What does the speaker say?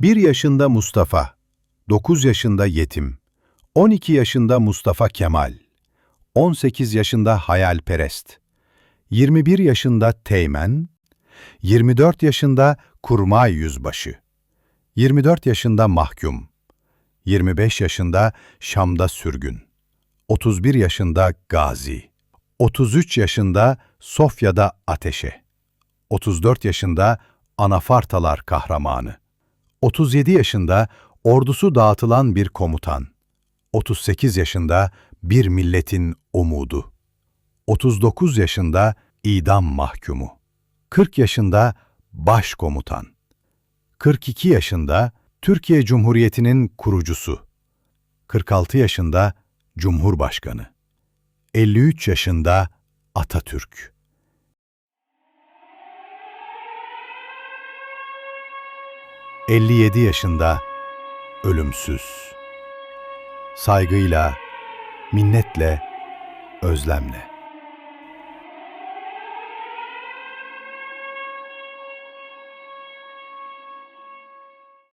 1 yaşında Mustafa, 9 yaşında Yetim, 12 yaşında Mustafa Kemal, 18 yaşında Hayalperest, 21 yaşında Teğmen, 24 yaşında Kurmay Yüzbaşı, 24 yaşında Mahkum, 25 yaşında Şam'da Sürgün, 31 yaşında Gazi, 33 yaşında Sofya'da Ateşe, 34 yaşında Anafartalar Kahramanı, 37 yaşında ordusu dağıtılan bir komutan, 38 yaşında bir milletin umudu, 39 yaşında idam mahkumu, 40 yaşında başkomutan, 42 yaşında Türkiye Cumhuriyeti'nin kurucusu, 46 yaşında Cumhurbaşkanı, 53 yaşında Atatürk. ...57 yaşında ölümsüz. Saygıyla, minnetle, özlemle.